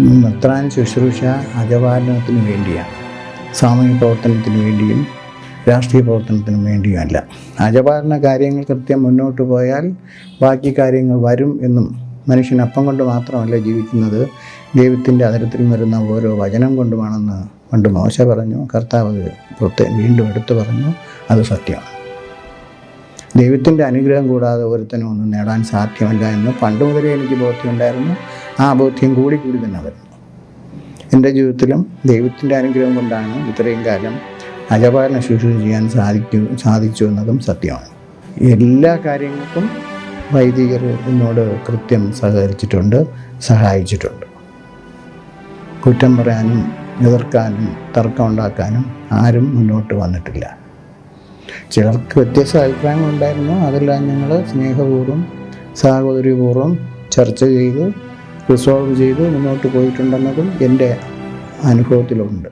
മെത്രാൻ ശുശ്രൂഷ അജപാലനത്തിന് വേണ്ടിയാണ് സാമൂഹിക പ്രവർത്തനത്തിന് വേണ്ടിയും രാഷ്ട്രീയ പ്രവർത്തനത്തിനും വേണ്ടിയുമല്ല അജപാലന കാര്യങ്ങൾ കൃത്യം മുന്നോട്ട് പോയാൽ ബാക്കി കാര്യങ്ങൾ വരും എന്നും മനുഷ്യൻ അപ്പം കൊണ്ട് മാത്രമല്ല ജീവിക്കുന്നത്. ദൈവത്തിന്റെ അതിരത്തിൽ വരുന്ന ഓരോ വചനം കൊണ്ടുമാണെന്ന് പണ്ട് മോശ പറഞ്ഞു കർത്താവ് വീണ്ടും എടുത്തു പറഞ്ഞു. അത് സത്യമാണ് ദൈവത്തിന്റെ അനുഗ്രഹം കൂടാതെ ഒരുത്തനും ഒന്നും നേടാൻ സാധ്യമല്ല എന്ന് പണ്ട് മുതലേ എനിക്ക് ബോധ്യമുണ്ടായിരുന്നു. ആ ബോധ്യം കൂടി കൂടി തന്നെ വരുന്നു. എന്റെ ജീവിതത്തിലും ദൈവത്തിന്റെ അനുഗ്രഹം കൊണ്ടാണ് ഇത്രയും കാലം അജപാലന ശുശ്രൂഷ ചെയ്യാൻ സാധിക്കൂ സാധിച്ചു എന്നതും സത്യമാണ്. എല്ലാ കാര്യങ്ങൾക്കും വൈദികർ എന്നോട് കൃത്യം സഹകരിച്ചിട്ടുണ്ട് സഹായിച്ചിട്ടുണ്ട്. കുറ്റം പറയാനും എതിർക്കാനും തർക്കം ഉണ്ടാക്കാനും ആരും മുന്നോട്ട് വന്നിട്ടില്ല. ചിലർക്ക് വ്യത്യസ്ത അഭിപ്രായങ്ങളുണ്ടായിരുന്നു അതെല്ലാം ഞങ്ങൾ സ്നേഹപൂർവം സാഹോദര്യപൂർവം ചർച്ച ചെയ്ത് റിസോൾവ് ചെയ്ത് മുന്നോട്ട് പോയിട്ടുണ്ടെന്നതും എന്റെ അനുഭവത്തിലുണ്ട്.